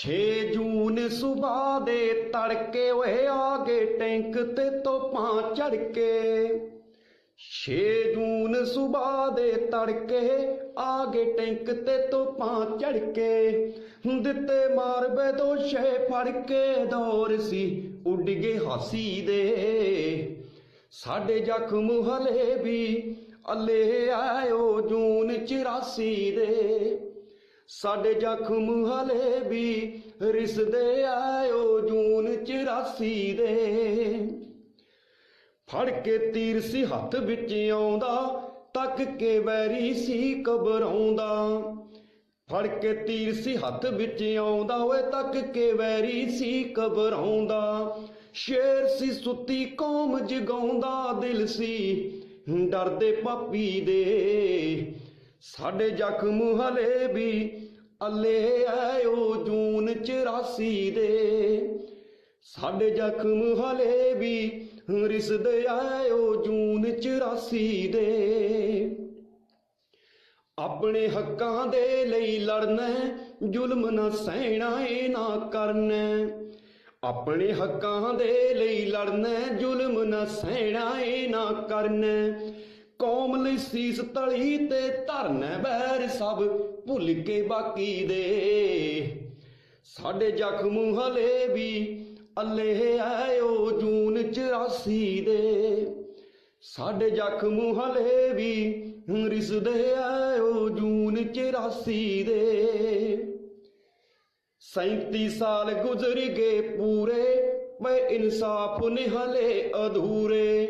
6 ਜੂਨ ਸੁਬਾ ਦੇ ਤੜਕੇ ਓਏ ਆ ਗਏ ਟੈਂਕ ਤੇ ਤੋਪਾਂ ਚੜ ਕੇ। 6 ਜੂਨ ਸੁਬਾ ਦੇ ਤੜਕੇ ਆ ਗਏ ਟੈਂਕ ਤੇ ਤੋਪਾਂ ਚੜ ਕੇ। ਦਿੱਤੇ ਮਾਰ ਬੇਦੋਸ਼ੇ ਫੜ ਕੇ ਦੌਰ ਸੀ ਉੱਡ ਗਏ ਹਾਸੀ ਦੇ। ਸਾਡੇ ਜ਼ਖਮ ਹਲੇ ਵੀ ਅੱਲੇ ਆਇਓ ਜੂਨ 84 ਦੇ। ਸਾਡੇ ਜ਼ਖਮ ਹਲੇ ਵੀ ਰਿਸਦੇ ਆਇਓ ਜੂਨ 84 ਦੇ। ਫੜ ਕੇ ਤੀਰ ਸੀ ਹੱਥ ਵਿੱਚ ਆਉਂਦਾ, ਤੱਕ ਕੇ ਵੈਰੀ ਸੀ ਘਬਰਾਉਂਦਾ। ਫੜ ਕੇ ਤੀਰ ਸੀ ਹੱਥ ਵਿੱਚ ਆਉਂਦਾ, ਓਏ ਤੱਕ ਕੇ ਵੈਰੀ ਸੀ ਘਬਰਾਉਂਦਾ। ਸ਼ੇਰ ਸੀ ਸੁੱਤੀ, ਕੌਮ ਜਗਾਉਂਦਾ, ਦਿਲ ਸੀ ਡਰਦੇ ਪਾਪੀ ਦੇ। ਸਾਡੇ ਜ਼ਖਮ ਹਲੇ ਵੀ ਅੱਲੇ ਆਇਓ ਜੂਨ 84 ਦੇ। ਸਾਡੇ ਜ਼ਖਮ ਹਲੇ ਵੀ ਰਿਸਦੇ ਆਇਓ ਜੂਨ 84 ਦੇ। ਆਪਣੇ ਹੱਕਾਂ ਦੇ ਲਈ ਲੜਨਾ, ਜ਼ੁਲਮ ਨਾ ਸਹਿਣਾ ਏ ਨਾ ਕਰਨਾ। ਆਪਣੇ ਹੱਕਾਂ ਦੇ ਲਈ ਲੜਨਾ, ਜ਼ੁਲਮ ਨਾ ਸਹਿਣਾ ਏ ਨਾ ਕਰਨਾ। ਕੌਮ ਲਈ ਸੀਸ ਤਲੀ ਤੇ ਧਰਨਾ ਬੈਰ ਸਭ ਭੁੱਲ ਕੇ ਬਾਕੀ ਦੇ। ਸਾਡੇ ਜ਼ਖਮ ਹਲੇ ਵੀ ਅੱਲੇ ਆਇਓ ਜੂਨ 84 ਦੇ। ਸਾਡੇ ਜ਼ਖਮ ਹਲੇ ਵੀ ਰਿਸਦੇ ਆਇਓ ਜੂਨ 84 ਦੇ। 37 ਸਾਲ ਗੁਜ਼ਰ ਗਏ ਪੂਰੇ, ਮੈਂ ਇਨਸਾਫ ਨੇ ਹਲੇ ਅਧੂਰੇ।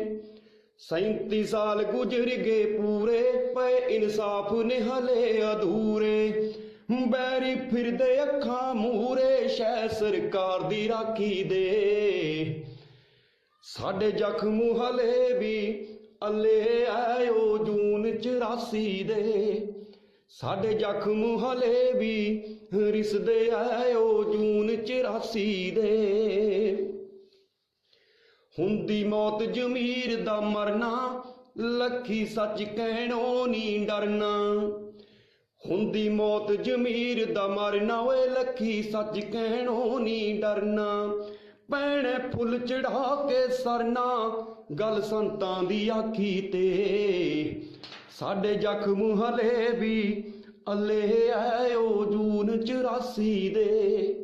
37 ਸਾਲ ਗੁਜ਼ਰ ਗਏ ਪੂਰੇ, ਪਏ ਇਨਸਾਫ ਨੇ ਹਲੇ ਅਧੂਰੇ। ਬੈਰੀ ਫਿਰਦੇ ਅੱਖਾਂ ਮੂਰੇ ਸ਼ੈ ਸਰਕਾਰ ਦੀ ਰਾਖੀ ਦੇ। ਸਾਡੇ ਜ਼ਖਮ ਹਲੇ ਵੀ ਅੱਲੇ ਆਇਓ ਜੂਨ 84 ਦੇ। ਸਾਡੇ ਜ਼ਖਮ ਹਲੇ ਵੀ ਰਿਸਦੇ ਆਇਓ ਜੂਨ 84 ਦੇ। ਹੁੰਦੀ ਮੌਤ ਜ਼ਮੀਰ ਦਾ ਮਰਨਾ, ਲੱਖੀ ਸੱਚ ਕਹਿਣੋਂ ਨੀ ਡਰਨਾ। ਹੁੰਦੀ ਮੌਤ ਜ਼ਮੀਰ ਦਾ ਮਰਨਾ, ਓਏ ਲੱਖੀ ਸੱਚ ਕਹਿਣੋਂ ਨੀ ਡਰਨਾ। ਪੈਣੇ ਫੁੱਲ ਚੜਾ ਕੇ ਸਰਨਾ, ਗੱਲ ਸੰਤਾਂ ਦੀ ਆਖੀ ਤੇ। ਸਾਡੇ ਜ਼ਖਮ ਹਲੇ ਵੀ ਅੱਲੇ ਆਇਓ ਜੂਨ 84 ਦੇ।